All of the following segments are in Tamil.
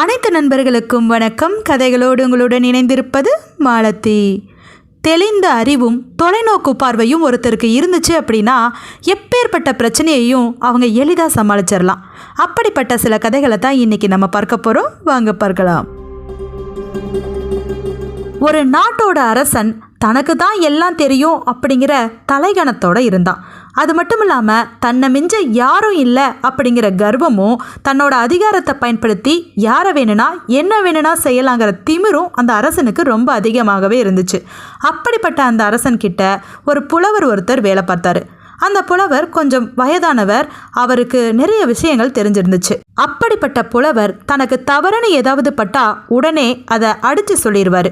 அனைத்து நண்பர்களுக்கும் வணக்கம். கதைகளோடு உங்களுடன் இணைந்திருப்பது மாலத்தி தெளிந்த அறிவும் தொலைநோக்கு பார்வையும் ஒருத்தருக்கு இருந்துச்சு அப்படின்னா எப்பேற்பட்ட பிரச்சனையையும் அவங்க எளிதாக சமாளிச்சிடலாம் அப்படிப்பட்ட சில கதைகளை தான் இன்னைக்கு நம்ம பார்க்க போகிறோம் வாங்க பார்க்கலாம். ஒரு நாட்டோட அரசன் தனக்கு தான் எல்லாம் தெரியும் அப்படிங்கிற தலைகணத்தோட இருந்தான். அது மட்டும் இல்லாமல் தன்னை மிஞ்ச யாரும் இல்லை அப்படிங்கிற கர்வமும் தன்னோட அதிகாரத்தை பயன்படுத்தி யாரை வேணும்னா என்ன வேணும்னா செய்யலாங்கிற திமிரும் அந்த அரசனுக்கு ரொம்ப அதிகமாகவே இருந்துச்சு. அப்படிப்பட்ட அந்த அரசன்கிட்ட ஒரு புலவர் ஒருத்தர் வேலை பார்த்தாரு. அந்த புலவர் கொஞ்சம் வயதானவர் அவருக்கு நிறைய விஷயங்கள் தெரிஞ்சிருந்துச்சு. அப்படிப்பட்ட புலவர் தனக்கு தவறுன்னு ஏதாவது பட்டா உடனே அதை அடித்து சொல்லிடுவார்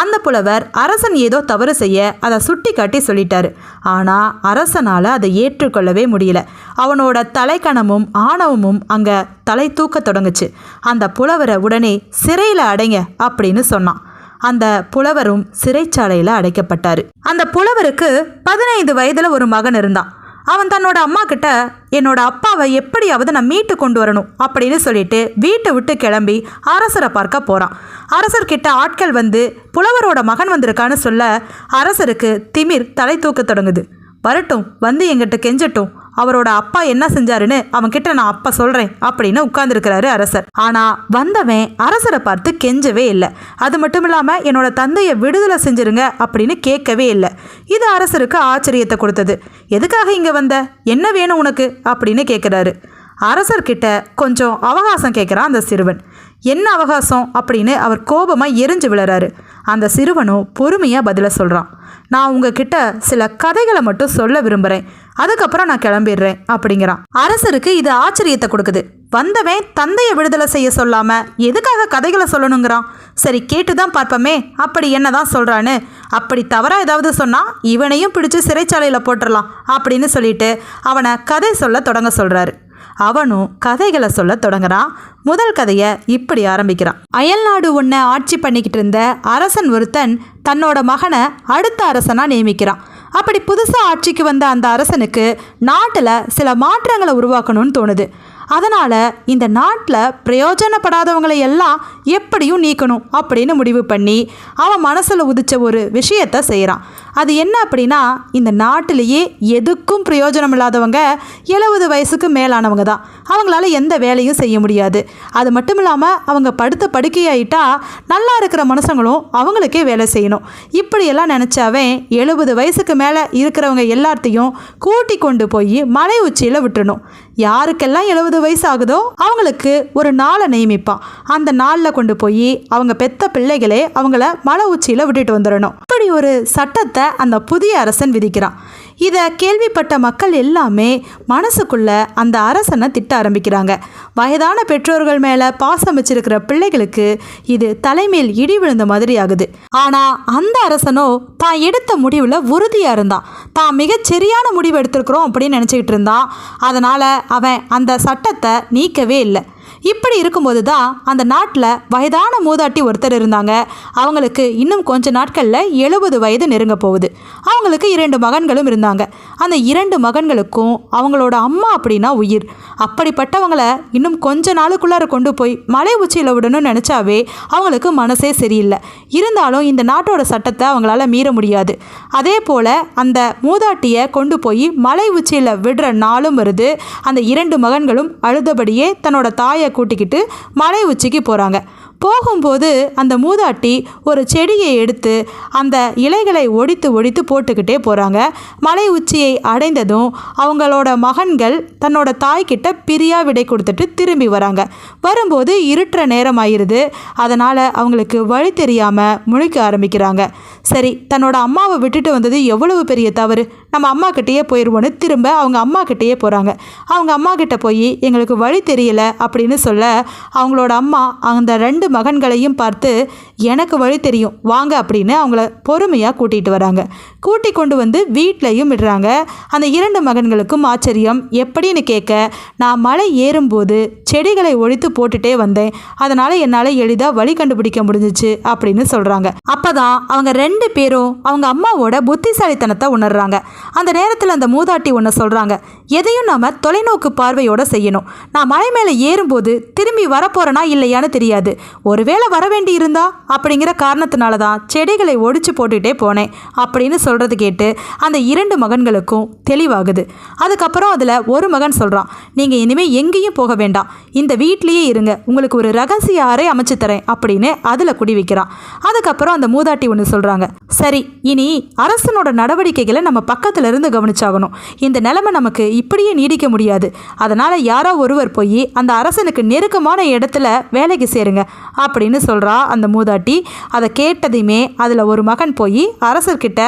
அந்த புலவர் அரசன் ஏதோ தவறு செய்ய அதை சுட்டி காட்டி சொல்லிட்டாரு. ஆனால் அரசனால் அதை ஏற்றுக்கொள்ளவே முடியல. அவனோட தலைக்கணமும் ஆணவமும் அங்கே தலை தூக்க தொடங்குச்சு. அந்த புலவரை உடனே சிறையில் அடைங்க அப்படின்னு சொன்னான். அந்த புலவரும் சிறைச்சாலையில் அடைக்கப்பட்டார். அந்த புலவருக்கு பதினைந்து வயதில் ஒரு மகன் இருந்தான். அவன் தன்னோட அம்மா கிட்ட என்னோட அப்பாவை எப்படியாவது நான் மீட்டு கொண்டு வரணும் அப்படின்னு சொல்லிட்டு வீட்டை விட்டு கிளம்பி அரசரை பார்க்க போகிறான் அரசர்கிட்ட ஆட்கள் வந்து புலவரோட மகன் வந்திருக்கான்னு சொல்ல அரசருக்கு திமிர் தலை தூக்க தொடங்குது. வரட்டும் வந்து எங்கிட்ட கெஞ்சட்டும் அவரோட அப்பா என்ன செஞ்சாருன்னு அவன்கிட்ட நான் அப்பா சொல்கிறேன் அப்படின்னு உட்கார்ந்துருக்கிறாரு அரசர். ஆனால் வந்தவன் அரசரை பார்த்து கெஞ்சவே இல்லை. அது மட்டும் இல்லாமல் என்னோட தந்தையை விடுதலை செஞ்சிருங்க அப்படின்னு கேட்கவே இல்லை. இது அரசருக்கு ஆச்சரியத்தை கொடுத்தது. எதுக்காக இங்கே வந்த? என்ன வேணும் உனக்கு? அப்படின்னு கேட்குறாரு. அரசர்கிட்ட கொஞ்சம் அவகாசம் கேட்குறான் அந்த சிறுவன். என்ன அவகாசம்? அப்படின்னு அவர் கோபமாக எரிஞ்சு விழுறாரு. அந்த சிறுவனும் பொறுமையாக பதில சொல்கிறான் நான் உங்ககிட்ட சில கதைகளை மட்டும் சொல்ல விரும்புகிறேன் அதுக்கப்புறம் நான் கிளம்பிடுறேன் அப்படிங்கிறான். அரசருக்கு இது ஆச்சரியத்தை கொடுக்குது. வந்தவன் தந்தையை விடுதலை செய்ய சொல்லாம எதுக்காக கதைகளை சொல்லணுங்கிறான். சரி கேட்டு தான் பார்ப்போமே அப்படி என்னதான் சொல்றான்னு. அப்படி தவறா ஏதாவது சொன்னா இவனையும் பிடிச்சு சிறைச்சாலையில் போட்டுடலாம் அப்படின்னு சொல்லிட்டு அவனை கதை சொல்ல தொடங்க சொல்றாரு. அவனும் கதைகளை சொல்ல தொடங்குறான். முதல் கதையை இப்படி ஆரம்பிக்கிறான். அயல்நாடு ஒன்றை ஆட்சி பண்ணிக்கிட்டு இருந்த அரசன் ஒருத்தன் தன்னோட மகனை அடுத்த அரசனாக நியமிக்கிறான். அப்படி புதுசாக ஆட்சிக்கு வந்த அந்த அரசனுக்கு நாட்டில் சில மாற்றங்களை உருவாக்கணும்னு தோணுது. அதனால் இந்த நாட்டில் பிரயோஜனப்படாதவங்களை எல்லாம் எப்படியும் நீக்கணும் அப்படின்னு முடிவு பண்ணி அவன் மனசில் உதிச்ச ஒரு விஷயத்தை செய்கிறான் அது என்ன அப்படின்னா இந்த நாட்டிலேயே எதுக்கும் பிரயோஜனம் இல்லாதவங்க எழுபது வயசுக்கு மேலானவங்க தான். அவங்களால எந்த வேலையும் செய்ய முடியாது. அது மட்டும் இல்லாமல் அவங்க படுத்த படுக்கையாயிட்டா நல்லா இருக்கிற மனுஷங்களும் அவங்களுக்கே வேலை செய்யணும். இப்படியெல்லாம் நினச்சாவே எழுபது வயசுக்கு மேலே இருக்கிறவங்க எல்லாத்தையும் கூட்டி கொண்டு போய் மலை உச்சியில் விட்டுணும் யாருக்கெல்லாம் எழுபது வயசு ஆகுதோ அவங்களுக்கு ஒரு நாளை நியமிப்பான். அந்த நாளில் கொண்டு போய் அவங்க பெத்த பிள்ளைகளே அவங்கள மலை உச்சியில் விட்டுட்டு வந்துடணும் இப்படி ஒரு சட்டத்தை அந்த புதிய அரசன் விதிக்கிறான். இதை கேள்விப்பட்ட மக்கள் எல்லாமே மனசுக்குள்ள அந்த அரசனை திட்ட ஆரம்பிக்கிறாங்க. வயதான பெற்றோர்கள் மேலே பாசம் வச்சிருக்கிற பிள்ளைகளுக்கு இது தலைமையில் இடி விழுந்த மாதிரி ஆகுது. ஆனால் அந்த அரசனோ தான் எடுத்த முடிவில் உறுதியாக இருந்தான். தான் மிகச் சரியான முடிவு எடுத்திருக்கிறோம் அப்படின்னு நினச்சிக்கிட்டு இருந்தான். அதனால் அவன் அந்த சட்டத்தை நீக்கவே இல்லை. இப்படி இருக்கும்போது தான் அந்த நாட்டில் வயதான மூதாட்டி ஒருத்தர் இருந்தாங்க. அவங்களுக்கு இன்னும் கொஞ்ச நாட்களில் எழுபது வயது நெருங்க போகுது. அவங்களுக்கு இரண்டு மகன்களும் இருந்தாங்க. அந்த இரண்டு மகன்களுக்கும் அவங்களோட அம்மா அப்படின்னா உயிர். அப்படிப்பட்டவங்களை இன்னும் கொஞ்ச நாளுக்குள்ளார கொண்டு போய் மலை உச்சியில் விடணும்னு நினச்சாவே அவங்களுக்கு மனசே சரியில்லை. இருந்தாலும் இந்த நாட்டோட சட்டத்தை அவங்களால மீற முடியாது. அதே போல் அந்த மூதாட்டியை கொண்டு போய் மலை உச்சியில் விடுற நாளும் வருது. அந்த இரண்டு மகன்களும் அழுதபடியே தன்னோட தாயை கூட்டிக்கிட்டு மலை உச்சிக்கு போகிறாங்க போகும்போது அந்த மூதாட்டி ஒரு செடியை எடுத்து அந்த இலைகளை ஒடித்து ஒடித்து போட்டுக்கிட்டே போகிறாங்க மலை உச்சியை அடைந்ததும் அவங்களோட மகன்கள் தன்னோட தாய்கிட்ட பிரியா விடை கொடுத்துட்டு திரும்பி வராங்க. வரும்போது இருட்டுற நேரம் ஆயிடுது. அதனால் அவங்களுக்கு வழி தெரியாமல் முழிக்க ஆரம்பிக்கிறாங்க. சரி தன்னோட அம்மாவை விட்டுட்டு வந்தது எவ்வளவு பெரிய தவறு? நம்ம அம்மா கிட்டேயே போயிடுவோன்னு திரும்ப அவங்க அம்மா கிட்டேயே போகிறாங்க அவங்க அம்மா கிட்ட போய் எங்களுக்கு வழி தெரியல அப்படின்னு சொல்ல அவங்களோட அம்மா அந்த ரெண்டு மகன்களையும் பார்த்து எனக்கு வழி தெரியும் வாங்க அப்படின்னு அவங்கள பொறுமையாக கூட்டிகிட்டு வராங்க. கூட்டி கொண்டு வந்து வீட்லையும் விடுறாங்க. அந்த இரண்டு மகன்களுக்கும் ஆச்சரியம் எப்படின்னு கேட்க நான் மலை ஏறும்போது செடிகளை ஒழித்து போட்டுட்டே வந்தேன். அதனால் என்னால் எளிதாக வழி கண்டுபிடிக்க முடிஞ்சிச்சு அப்படின்னு சொல்கிறாங்க அப்போ தான் அவங்க ரெண்டு ரெண்டு பேரும் அவங்க அம்மாவோட புத்திசாலித்தனத்தை உணர்றாங்க. அந்த நேரத்தில் அந்த மூதாட்டி ஒன்று சொல்கிறாங்க எதையும் நாம் தொலைநோக்கு பார்வையோடு செய்யணும். நான் மலை மேலே ஏறும்போது திரும்பி வரப்போகிறேனா இல்லையான்னு தெரியாது. ஒருவேளை வர வேண்டி இருந்தா? அப்படிங்கிற காரணத்தினால தான் செடிகளை ஒடிச்சு போட்டுகிட்டே போனேன் அப்படின்னு சொல்கிறது கேட்டு அந்த இரண்டு மகன்களுக்கும் தெளிவாகுது. அதுக்கப்புறம் அதில் ஒரு மகன் சொல்கிறான் நீங்கள் இனிமேல் எங்கேயும் போக வேண்டாம். இந்த வீட்லேயே இருங்க. உங்களுக்கு ஒரு ரகசிய அறை அமைச்சு தரேன் அப்படின்னு அதில் குடி வைக்கிறான் அதுக்கப்புறம் அந்த மூதாட்டி ஒன்று சொல்கிறாங்க சரி இனி அரசனோட நடவடிக்கைகளை நம்ம பக்கத்துல இருந்து கவனிச்சாகணும். இந்த நிலைமை நமக்கு இப்படியே நீடிக்க முடியாது. அதனால் யாரோ ஒருவர் போய் அந்த அரசனுக்கு நெருக்கமான இடத்துல வேலைக்கு சேருங்க அப்படின்னு சொல்கிறா அந்த மூதாட்டி. அதை கேட்டதையுமே அதில் ஒரு மகன் போய் அரசர்கிட்ட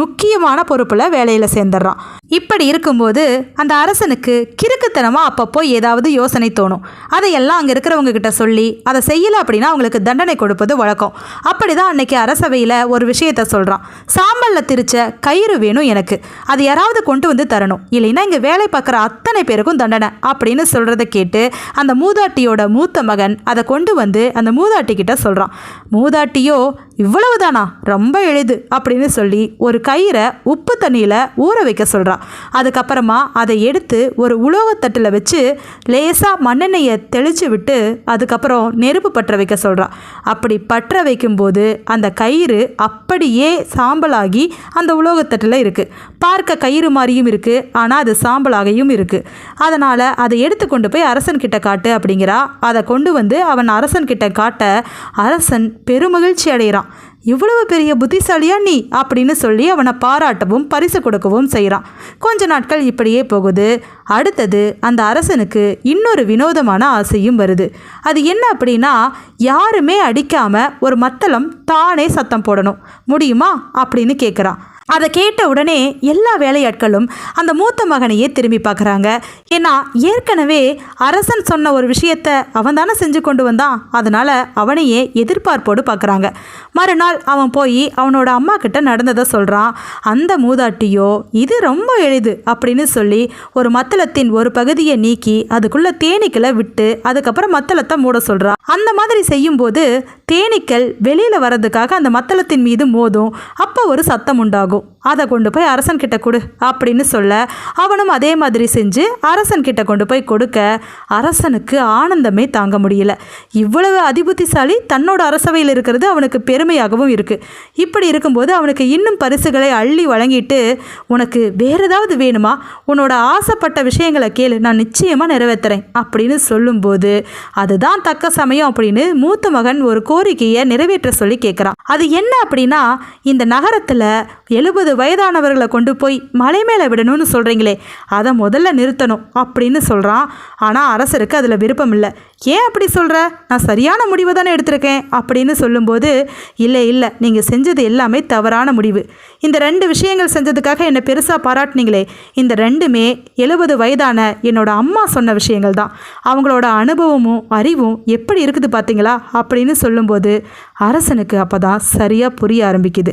முக்கியமான பொறுப்பில் வேலையில் சேர்ந்துடுறான். இப்படி இருக்கும்போது அந்த அரசனுக்கு கிறுக்குத்தனமாக அப்பப்போ ஏதாவது யோசனை தோணும். அதையெல்லாம் அங்கே இருக்கிறவங்க கிட்ட சொல்லி அதை செய்யலை அப்படின்னா அவங்களுக்கு தண்டனை கொடுப்பது வழக்கம். அப்படி தான் அன்னைக்கு அரசவையில் ஒரு விஷயத்த சொல்கிறான் சாம்பலில் திரிச்ச கயிறு வேணும் எனக்கு. அது யாராவது கொண்டு வந்து தரணும். இல்லைன்னா இங்கே வேலை பார்க்குற அத்தனை பேருக்கும் தண்டனை அப்படின்னு சொல்கிறத கேட்டு அந்த மூதாட்டியோட மூத்த மகன் அதை கொண்டு வந்து அந்த மூதாட்டி கிட்ட சொல்கிறான் மூதாட்டியோ இவ்வளவுதானா ரொம்ப எளிது அப்படின்னு சொல்லி ஒரு கயிறை உப்பு தண்ணியில் ஊற வைக்க சொல்கிறான் அதுக்கப்புறமா அதை எடுத்து ஒரு உலோகத்தட்டில் வச்சு லேசாக மண்ணெண்ணெயை தெளித்து விட்டு அதுக்கப்புறம் நெருப்பு பற்ற வைக்க சொல்கிறான் அப்படி பற்ற வைக்கும்போது அந்த கயிறு அப் அப்படியே சாம்பலாகி அந்த உலோகத்தட்டில் இருக்குது பார்க்க கயிறு மாதிரியும் இருக்குது ஆனால் அது சாம்பலாகியும் இருக்குது அதனால் அதை எடுத்து கொண்டு போய் அரசன் கிட்ட காட்டு அப்படிங்கிறா. அதை கொண்டு வந்து அவன் அரசன்கிட்ட காட்ட அரசன் பெருமகிழ்ச்சி அடைகிறான். இவ்வளவு பெரிய புத்திசாலியா நீ? அப்படின்னு சொல்லி அவனை பாராட்டவும் பரிசு கொடுக்கவும் செய்கிறான் கொஞ்ச நாட்கள் இப்படியே போகுது. அடுத்தது அந்த அரசனுக்கு இன்னொரு வினோதமான ஆசையும் வருது. அது என்ன அப்படின்னா யாருமே அடிக்காமல் ஒரு மத்தளம் தானே சத்தம் போடணும். முடியுமா? அப்படின்னு கேட்குறான் அதை கேட்ட உடனே எல்லா வேலையாட்களும் அந்த மூத்த மகனையே திரும்பி பார்க்குறாங்க. ஏன்னா ஏற்கனவே அரசன் சொன்ன ஒரு விஷயத்த அவன் தானே செஞ்சு கொண்டு வந்தான். அதனால் அவனையே எதிர்பார்ப்போடு பார்க்குறாங்க. மறுநாள் அவன் போய் அவனோட அம்மா கிட்ட நடந்ததை சொல்கிறான் அந்த மூதாட்டியோ இது ரொம்ப எளிது அப்படின்னு சொல்லி ஒரு மத்தளத்தின் ஒரு பகுதியை நீக்கி அதுக்குள்ளே தேனீக்களை விட்டு அதுக்கப்புறம் மத்தளத்தை மூட சொல்கிறான் அந்த மாதிரி செய்யும்போது தேனீக்கள் வெளியில் வர்றதுக்காக அந்த மத்தளத்தின் மீது மோதும். அப்போ ஒரு சத்தம் உண்டாகும். ஆகும் அதை கொண்டு போய் அரசன் கிட்ட கொடு அப்படின்னு சொல்ல அவனும் அதே மாதிரி செஞ்சு அரசன் கிட்ட கொண்டு போய் கொடுக்க அரசனுக்கு ஆனந்தமே தாங்க முடியல. இவ்வளவு அதிபுத்திசாலி தன்னோட அரசவையில் இருக்கிறது அவனுக்கு பெருமையாகவும் இருக்கு. இப்படி இருக்கும்போது அவனுக்கு இன்னும் பரிசுகளை அள்ளி வழங்கிட்டு உனக்கு வேற ஏதாவது வேணுமா? உன்னோட ஆசைப்பட்ட விஷயங்களை கேளு நான் நிச்சயமாக நிறைவேற்றுறேன் அப்படின்னு சொல்லும்போது அதுதான் தக்க சமயம் அப்படின்னு மூத்த மகன் ஒரு கோரிக்கையை நிறைவேற்ற சொல்லி கேட்குறான் அது என்ன அப்படின்னா இந்த நகரத்தில் எழுபது வயதானவர்களை கொண்டு போய் மலை மேலே விடணும்னு சொல்கிறீங்களே அதை முதல்ல நிறுத்தணும் அப்படின்னு சொல்கிறான் ஆனால் அரசருக்கு அதில் விருப்பம் இல்லை. ஏன் அப்படி சொல்கிற நான் சரியான முடிவை தானே எடுத்திருக்கேன் அப்படின்னு சொல்லும்போது இல்லை இல்லை நீங்கள் செஞ்சது எல்லாமே தவறான முடிவு. இந்த ரெண்டு விஷயங்கள் செஞ்சதுக்காக என்னை பெருசாக பாராட்டினீங்களே. இந்த ரெண்டுமே எழுபது வயதான என்னோட அம்மா சொன்ன விஷயங்கள் தான். அவங்களோட அனுபவமும் அறிவும் எப்படி இருக்குது பார்த்தீங்களா அப்படின்னு சொல்லும்போது அரசனுக்கு அப்போ தான் சரியாக புரிய ஆரம்பிக்குது.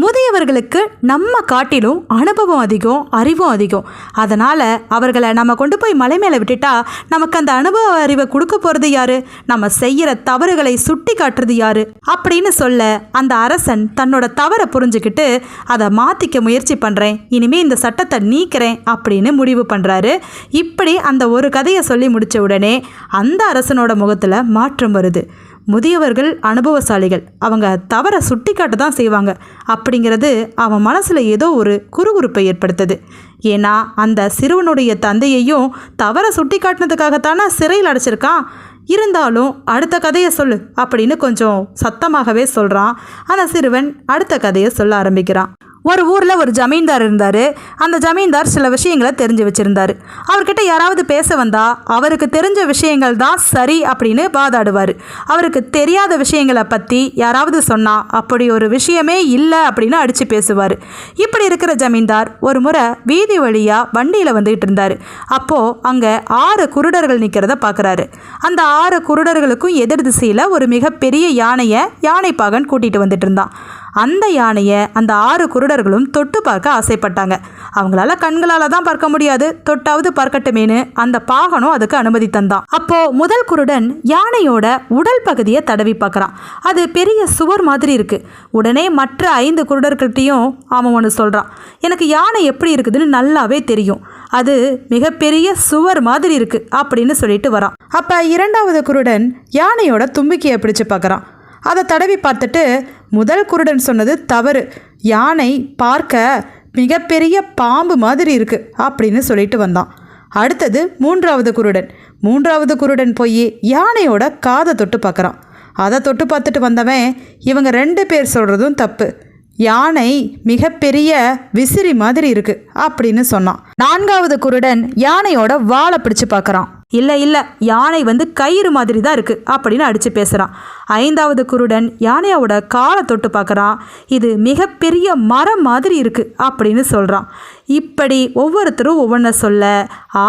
முதியவர்களுக்கு நம்ம காட்டிலும் அனுபவம் அதிகம் அறிவும் அதிகம். அதனால் அவர்களை நம்ம கொண்டு போய் மலை மேலே விட்டுட்டா நமக்கு அந்த அனுபவ அறிவை கொடுக்க போகிறது யாரு? நம்ம செய்கிற தவறுகளை சுட்டி காட்டுறது யாரு? அப்படின்னு சொல்ல அந்த அரசன் தன்னோட தவறை புரிஞ்சுக்கிட்டு அதை மாற்றிக்க முயற்சி பண்ணுறேன் இனிமேல் இந்த சட்டத்தை நீக்கிறேன் அப்படின்னு முடிவு பண்ணுறாரு இப்படி அந்த ஒரு கதையை சொல்லி முடித்த உடனே அந்த அரசனோட முகத்தில் மாற்றம் வருது. முதியவர்கள் அனுபவசாலிகள். அவங்க தவறை சுட்டி காட்ட தான் செய்வாங்க. அப்படிங்கிறது அவன் மனசில் ஏதோ ஒரு குறுகுறுப்பை ஏற்படுத்துது. ஏன்னா அந்த சிறுவனுடைய தந்தையையும் தவறை சுட்டி காட்டினதுக்காகத்தானே சிறையில் அடைச்சிருக்கான். இருந்தாலும் அடுத்த கதையை சொல்லு அப்படின்னு கொஞ்சம் சத்தமாகவே சொல்கிறான் அந்த சிறுவன் அடுத்த கதையை சொல்ல ஆரம்பிக்கிறான். ஒரு ஊரில் ஒரு ஜமீன்தார் இருந்தார். அந்த ஜமீன்தார் சில விஷயங்களை தெரிஞ்சு வச்சுருந்தார். அவர்கிட்ட யாராவது பேச வந்தால் அவருக்கு தெரிஞ்ச விஷயங்கள் தான் சரி அப்படின்னு வாதாடுவார். அவருக்கு தெரியாத விஷயங்களை பற்றி யாராவது சொன்னால் அப்படி ஒரு விஷயமே இல்லை அப்படின்னு அடித்து பேசுவார். இப்படி இருக்கிற ஜமீன்தார் ஒரு முறை வீதி வழியாக வண்டியில் வந்துக்கிட்டு இருந்தார். அப்போது அங்கே ஆறு குருடர்கள் நிற்கிறத பார்க்குறாரு அந்த ஆறு குருடர்களுக்கும் எதிர் திசையில் ஒரு மிகப்பெரிய யானையை யானைப்பாகன் கூட்டிகிட்டு வந்துட்டு இருந்தான். அந்த யானையை அந்த ஆறு குருடர்களும் தொட்டு பார்க்க ஆசைப்பட்டாங்க. அவங்களால கண்களால தான் பார்க்க முடியாது. தொட்டாவது பார்க்கட்டுமேனு அந்த பாகனும் அதுக்கு அனுமதி தந்தான். அப்போ முதல் குருடன் யானையோட உடல் பகுதியை தடவி பார்க்குறான். அது பெரிய சுவர் மாதிரி இருக்கு. உடனே மற்ற ஐந்து குருடர்கிட்டையும் அவன் ஒன்று சொல்கிறான் எனக்கு யானை எப்படி இருக்குதுன்னு நல்லாவே தெரியும். அது மிகப்பெரிய சுவர் மாதிரி இருக்கு அப்படின்னு சொல்லிட்டு வரான். அப்ப இரண்டாவது குருடன் யானையோட தும்பிக்கையை பிடிச்சு பார்க்குறான். அதை தடவி பார்த்துட்டு முதல் குருடன் சொன்னது தவறு. யானை பார்க்க மிகப்பெரிய பாம்பு மாதிரி இருக்கு அப்படின்னு சொல்லிட்டு வந்தான். அடுத்தது மூன்றாவது குருடன். மூன்றாவது குருடன் போய் யானையோட காதை தொட்டு பார்க்குறான். அதை தொட்டு பார்த்துட்டு வந்தவன் இவங்க ரெண்டு பேர் சொல்கிறதும் தப்பு. யானை மிகப்பெரிய விசிறி மாதிரி இருக்கு அப்படின்னு சொன்னான். நான்காவது குருடன் யானையோட வாழை பிடிச்சு பார்க்குறான். இல்லை இல்லை யானை வந்து கயிறு மாதிரி தான் இருக்குது அப்படின்னு அடித்து பேசுகிறான் ஐந்தாவது குருடன் யானையோட காலை தொட்டு பார்க்கறான். இது மிகப்பெரிய மரம் மாதிரி இருக்குது அப்படின்னு சொல்கிறான் இப்படி ஒவ்வொருத்தரும் ஒவ்வொன்றை சொல்ல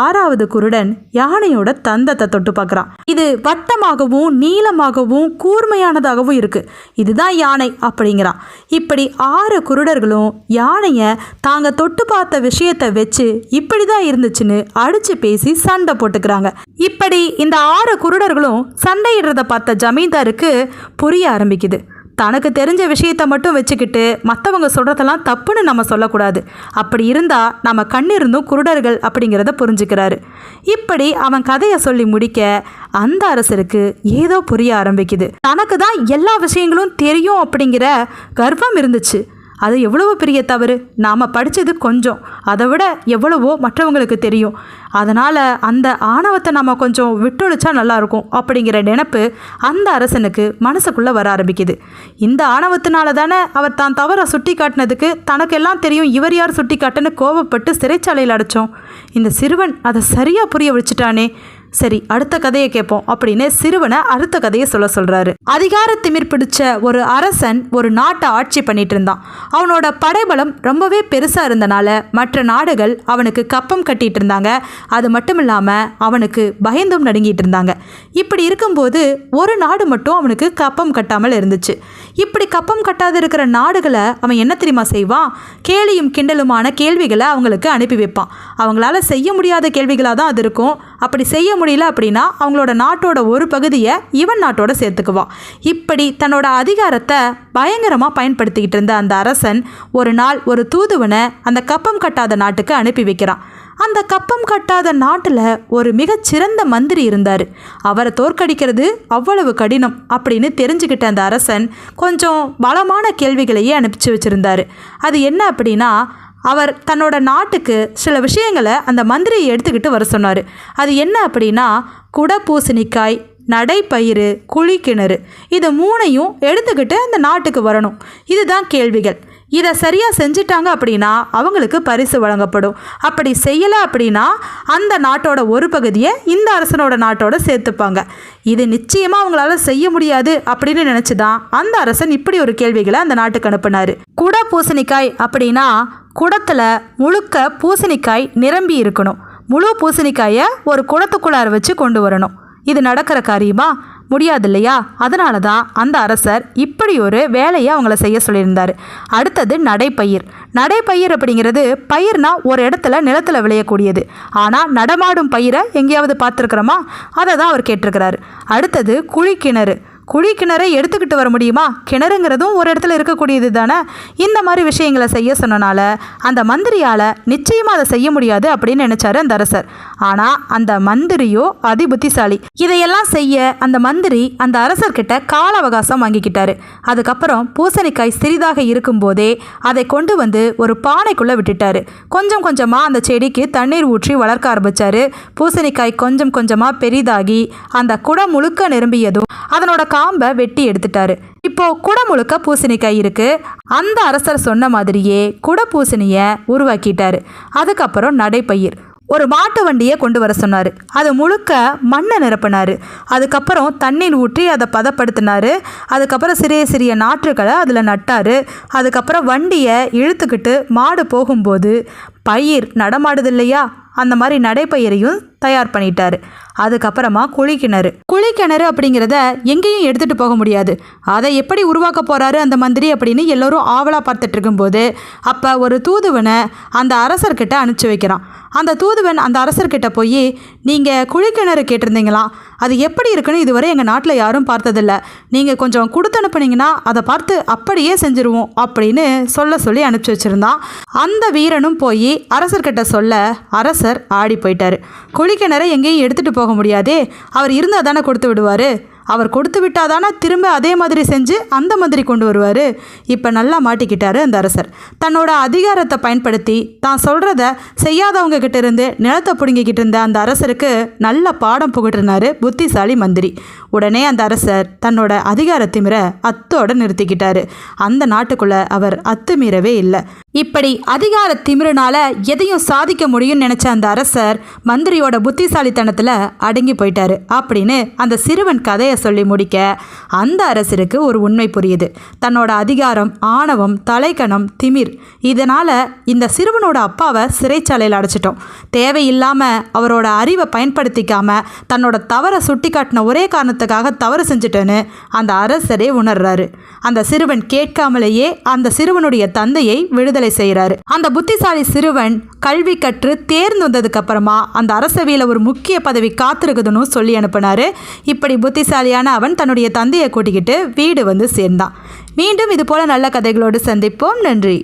ஆறாவது குருடன் யானையோட தந்தத்தை தொட்டு பார்க்குறான். இது வட்டமாகவும் நீளமாகவும் கூர்மையானதாகவும் இருக்குது இதுதான் யானை அப்படிங்கிறான். இப்படி ஆறு குருடர்களும் யானையை தாங்க தொட்டு பார்த்த விஷயத்தை வச்சு இப்படி தான் இருந்துச்சுன்னு அடித்து பேசி சண்டை போட்டுக்கிறாங்க. இப்படி இந்த ஆறு குருடர்களும் சண்டையிடுறத பார்த்த ஜமீன்தாருக்கு புரிய ஆரம்பிக்குது. தனக்கு தெரிஞ்ச விஷயத்த மட்டும் வச்சுக்கிட்டு மற்றவங்க சொல்கிறதெல்லாம் தப்புன்னு நம்ம சொல்லக்கூடாது. அப்படி இருந்தால் நம்ம கண்ணிருந்தும் குருடர்கள் அப்படிங்கிறத புரிஞ்சுக்கிறாரு. இப்படி அவன் கதையை சொல்லி முடிக்க அந்த அரசருக்கு ஏதோ புரிய ஆரம்பிக்குது. தனக்கு தான் எல்லா விஷயங்களும் தெரியும் அப்படிங்கிற கர்வம் இருந்துச்சு. அது எவ்வளவு பெரிய தவறு? நாம் படித்தது கொஞ்சம். அதை விட எவ்வளவோ மற்றவங்களுக்கு தெரியும். அதனால் அந்த ஆணவத்தை நம்ம கொஞ்சம் விட்டொழிச்சா நல்லாயிருக்கும் அப்படிங்கிற நினப்பு அந்த அரசனுக்கு மனசுக்குள்ளே வர ஆரம்பிக்குது. இந்த ஆணவத்தினால தானே அவர் தான் தவறை சுட்டி காட்டினதுக்கு தனக்கெல்லாம் தெரியும் இவர் யார் சுட்டி காட்டுன்னு கோவப்பட்டு சிறைச்சாலையில் அடைச்சோம். இந்த சிறுவன் அதை சரியாக புரிய வச்சுட்டானே. சரி அடுத்த கதையை கேட்போம் அப்படின்னு சிறுவனை அடுத்த கதையை சொல்ல சொல்றாரு. அதிகார திமிர் பிடிச்ச ஒரு அரசன் ஒரு நாட்டை ஆட்சி பண்ணிட்டு இருந்தான். அவனோட படைபலம் ரொம்பவே பெருசா இருந்தனால மற்ற நாடுகள் அவனுக்கு கப்பம் கட்டிட்டு இருந்தாங்க. அது மட்டும் இல்லாம அவனுக்கு பயந்தும் நடுங்கிட்டு இருந்தாங்க. இப்படி இருக்கும்போது ஒரு நாடு மட்டும் அவனுக்கு கப்பம் கட்டாமல் இருந்துச்சு. இப்படி கப்பம் கட்டாது இருக்கிற நாடுகளை அவன் என்ன தெரியுமா செய்வான்? கேலியும் கிண்டலுமான கேள்விகளை அவங்களுக்கு அனுப்பி வைப்பான். அவங்களால செய்ய முடியாத கேள்விகளாக தான் அது இருக்கும். அப்படி செய்ய முடியல அப்படின்னா அவங்களோட நாட்டோட ஒரு பகுதியை இவன் நாட்டோட சேர்த்துக்குவான். இப்படி தன்னோட அதிகாரத்தை பயங்கரமாக பயன்படுத்திக்கிட்டு இருந்த அந்த அரசன் ஒரு நாள் ஒரு தூதுவனை அந்த கப்பம் கட்டாத நாட்டுக்கு அனுப்பி வைக்கிறான். அந்த கப்பம் கட்டாத நாட்டில் ஒரு மிகச்சிறந்த மந்திரி இருந்தார். அவரை தோற்கடிக்கிறது அவ்வளவு கடினம் அப்படின்னு தெரிஞ்சுக்கிட்ட அந்த அரசன் கொஞ்சம் பலமான கேள்விகளையே அனுப்பிச்சு வச்சுருந்தாரு. அது என்ன அப்படின்னா அவர் தன்னோட நாட்டுக்கு சில விஷயங்களை அந்த மந்திரியை எடுத்துக்கிட்டு வர சொன்னார். அது என்ன அப்படின்னா குடப்பூசணிக்காய் நடைப்பயிறு குழிக்கிணறு இது மூணையும் எடுத்துக்கிட்டு அந்த நாட்டுக்கு வரணும். இதுதான் கேள்விகள். இதை சரியாக செஞ்சிட்டாங்க அப்படின்னா அவங்களுக்கு பரிசு வழங்கப்படும். அப்படி செய்யலை அப்படின்னா அந்த நாட்டோட ஒரு பகுதியை இந்த அரசனோட நாட்டோட சேர்த்துப்பாங்க. இது நிச்சயமாக அவங்களால செய்ய முடியாது அப்படின்னு நினச்சி தான் அந்த அரசன் இப்படி ஒரு கேள்விகளை அந்த நாட்டுக்கு அனுப்புனார். குட பூசணிக்காய் அப்படின்னா குடத்தில் முழுக்க பூசணிக்காய் நிரம்பி இருக்கணும். முழு பூசணிக்காயை ஒரு குடத்துக்குள்ளார வச்சு கொண்டு வரணும். இது நடக்கிற காரியமா? முடியாது இல்லையா அதனால தான் அந்த அரசர் இப்படி ஒரு வேலையை அவங்கள செய்ய சொல்லியிருந்தார். அடுத்தது நடைப்பயிர். நடைப்பயிர் அப்படிங்கிறது பயிர்னா ஒரு இடத்துல நிலத்தில் விளையக்கூடியது. ஆனால் நடமாடும் பயிரை எங்கேயாவது பார்த்துருக்குறோமா? அதை தான் அவர் கேட்டிருக்கிறாரு. அடுத்தது குழிக்கிணறு. குழி கிணறை எடுத்துக்கிட்டு வர முடியுமா? கிணறுங்கிறதும் ஒரு இடத்துல இருக்கக்கூடியது தானே? இந்த மாதிரி விஷயங்களை செய்ய சொன்னனால அந்த மந்திரியால் நிச்சயமாக அதை செய்ய முடியாது அப்படின்னு நினச்சாரு அந்த அரசர். ஆனால் அந்த மந்திரியோ அதி புத்திசாலி இதையெல்லாம் செய்ய அந்த மந்திரி அந்த அரசர்கிட்ட கால அவகாசம் வாங்கிக்கிட்டாரு. அதுக்கப்புறம் பூசணிக்காய் சிறிதாக இருக்கும்போதே அதை கொண்டு வந்து ஒரு பானைக்குள்ளே விட்டுட்டாரு. கொஞ்சம் கொஞ்சமாக அந்த செடிக்கு தண்ணீர் ஊற்றி வளர்க்க ஆரம்பிச்சாரு. பூசணிக்காய் கொஞ்சம் கொஞ்சமாக பெரிதாகி அந்த குடம் முழுக்க நிரம்பியதும் அதனோட காம்பை வெட்டி எடுத்துட்டாரு. இப்போ குட முழுக்க பூசணிக்காய் இருக்கு. அந்த அரசர் சொன்ன மாதிரியே குட பூசணியை உருவாக்கிட்டாரு. அதுக்கப்புறம் நடைப்பயிர். ஒரு மாட்டு வண்டியை கொண்டு வர சொன்னார். அது முழுக்க மண்ணை நிரப்பினார். அதுக்கப்புறம் தண்ணீர் ஊற்றி அதை பதப்படுத்தினார். அதுக்கப்புறம் சிறிய சிறிய நாற்றுகளை அதில் நட்டார். அதுக்கப்புறம் வண்டியை இழுத்துக்கிட்டு மாடு போகும்போது பயிர் நடமாடுது இல்லையா? அந்த மாதிரி நடைப்பயிரையும் தயார் பண்ணிட்டாரு. அதுக்கப்புறமா குழிக்கிணறு. குழிக்கிணறு அப்படிங்கிறத எங்கேயும் எடுத்துகிட்டு போக முடியாது. அதை எப்படி உருவாக்க போகிறாரு அந்த மந்திரி அப்படின்னு எல்லோரும் ஆவலாக பார்த்துட்டு இருக்கும்போது அப்போ ஒரு தூதுவனை அந்த அரசர்கிட்ட அனுப்பிச்சி வைக்கிறான். அந்த தூதுவன் அந்த அரசர்கிட்ட போய் நீங்கள் குழிக்கிணறு கேட்டிருந்தீங்களா? அது எப்படி இருக்குன்னு இதுவரை எங்கள் நாட்டில் யாரும் பார்த்ததில்ல. நீங்கள் கொஞ்சம் கொடுத்து அனுப்புனீங்கன்னா அதை பார்த்து அப்படியே செஞ்சுருவோம் அப்படின்னு சொல்ல சொல்லி அனுப்பிச்சி வச்சுருந்தான். அந்த வீரனும் போய் அரசர்கிட்ட சொல்ல அரசர் ஆடி போயிட்டாரு. குழிக்கிணற எங்கேயும் எடுத்துகிட்டு போக முடியாதே அவர் இருந்தால் தானே கொடுத்து விடுவார்? அவர் கொடுத்து விட்டாதானா? திரும்ப அதே மாதிரி செஞ்சு அந்த மாதிரி கொண்டு வருவார். இப்போ நல்லா மாட்டிக்கிட்டாரு அந்த அரசர். தன்னோட அதிகாரத்தை பயன்படுத்தி தான் சொல்கிறத செய்யாதவங்க கிட்ட இருந்து நிலத்தை பிடுங்கிக்கிட்டு இருந்த அந்த அரசருக்கு நல்ல பாடம் புகட்டினாரு புத்திசாலி மந்திரி. உடனே அந்த அரசர் தன்னோட அதிகார திமிர அத்தோட நிறுத்திக்கிட்டாரு. அந்த நாட்டுக்குள்ளே அவர் அத்துமீறவே இல்லை. இப்படி அதிகார திமிருனால எதையும் சாதிக்க முடியும்னு நினைச்ச அந்த அரசர் மந்திரியோட புத்திசாலித்தனத்தில் அடங்கி போயிட்டாரு. அப்படின்னு அந்த சிறுவன் கதையை சொல்லி முடிக்க அந்த அரசருக்கு ஒரு உண்மை புரியுது. தன்னோட அதிகாரம் ஆணவம் தலைக்கணம் திமிர் இதனால் இந்த சிறுவனோட அப்பாவை சிறைச்சாலையில் அடைச்சிட்டோம். தேவையில்லாமல் அவரோட அறிவை பயன்படுத்திக்காமல் தன்னோட தவறை சுட்டி காட்டின ஒரே காரணத்துக்காக தவறு செஞ்சுட்டேன்னு அந்த அரசரே உணர்றாரு. அந்த சிறுவன் கேட்காமலேயே அந்த சிறுவனுடைய தந்தையை விடுதலை செய்கிறாரு அந்த புத்திசாலி சிறுவன் கல்வி கற்று தேர்ந்து வந்ததுக்கு அப்புறமா அந்த அரசவையில் ஒரு முக்கிய பதவி காத்திருக்குதுன்னு சொல்லி அனுப்பினாரு. இப்படி புத்திசாலி புத்திசாலியான அவன் தன்னுடைய தந்தையை கூட்டிக்கிட்டு வீடு வந்து சேர்ந்தான். மீண்டும் இது போல நல்ல கதைகளோடு சந்திப்போம். நன்றி.